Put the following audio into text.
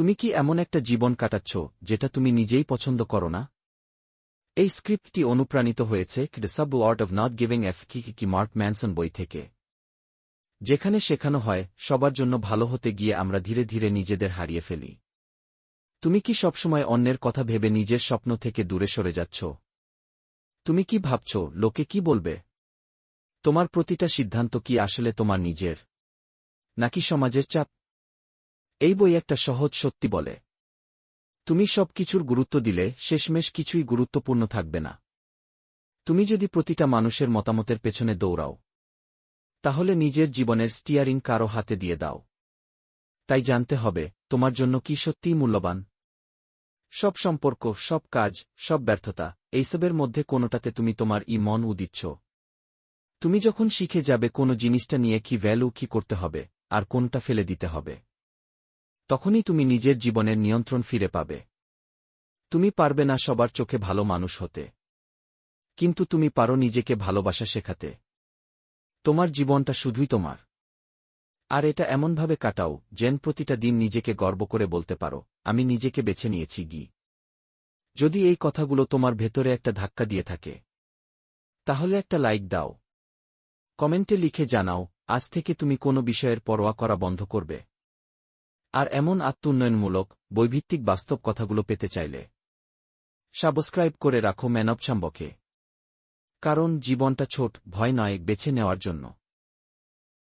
তুমি কি এমন একটা জীবন কাটাচ্ছ, যেটা তুমি নিজেই পছন্দ করো না? এই স্ক্রিপ্টটি অনুপ্রাণিত হয়েছে sub art of not giving F কি কি মার্ক ম্যানসন বই থেকে। যেখানে শেখানো হয়, সবার জন্য ভালো হতে গিয়ে আমরা ধীরে ধীরে নিজেদের হারিয়ে ফেলি। তুমি কি সবসময় অন্যের কথা ভেবে নিজের স্বপ্ন থেকে দূরে সরে যাচ্ছ? তুমি কি ভাবছ, লোকে কি বলবে? তোমার প্রতিটা সিদ্ধান্ত কি আসলে তোমার নিজের? নাকি সমাজের চাপ? এই বই একটা সহজ সত্যি বলে। তুমি সব কিছুর গুরুত্ব দিলে শেষমেশ কিছুই গুরুত্বপূর্ণ থাকবে না। তুমি যদি প্রতিটা মানুষের মতামতের পেছনে দৌড়াও, তাহলে নিজের জীবনের স্টিয়ারিং কারও হাতে দিয়ে দাও। তাই জানতে হবে, তোমার জন্য কি সত্যিই মূল্যবান? সব সম্পর্ক, সব কাজ, সব ব্যর্থতা, এইসবের মধ্যে কোনোটাতে তুমি তোমার ই মন উদিচ্ছ। তুমি যখন শিখে যাবে কোনো জিনিসটা নিয়ে কি ভ্যালু কি করতে হবে, আর কোনটা ফেলে দিতে হবে। তখনই তুমি নিজের জীবনের নিয়ন্ত্রণ ফিরে পাবে। তুমি পারবে না সবার চোখে ভালো মানুষ হতে। কিন্তু তুমি পারো নিজেকে ভালোবাসা শেখাতে। তোমার জীবনটা শুধুই তোমার। আর এটা এমনভাবে কাটাও, যেন প্রতিটা দিন নিজেকে গর্ব করে বলতে পারো, আমি নিজেকে বেছে নিয়েছি গি। যদি এই কথাগুলো তোমার ভেতরে একটা ধাক্কা দিয়ে থাকে, তাহলে একটা লাইক দাও। কমেন্টে লিখে জানাও, আজ থেকে তুমি কোনো বিষয়ের পরোয়া করা বন্ধ করবে। আর এমন আত্মোন্নয়নমূলক, বৈভিত্তিক বাস্তব কথাগুলো পেতে চাইলে। সাবস্ক্রাইব করে রাখো ম্যানব চাম্বকে। কারণ জীবনটা ছোট, ভয় নয়, বেছে নেওয়ার জন্য।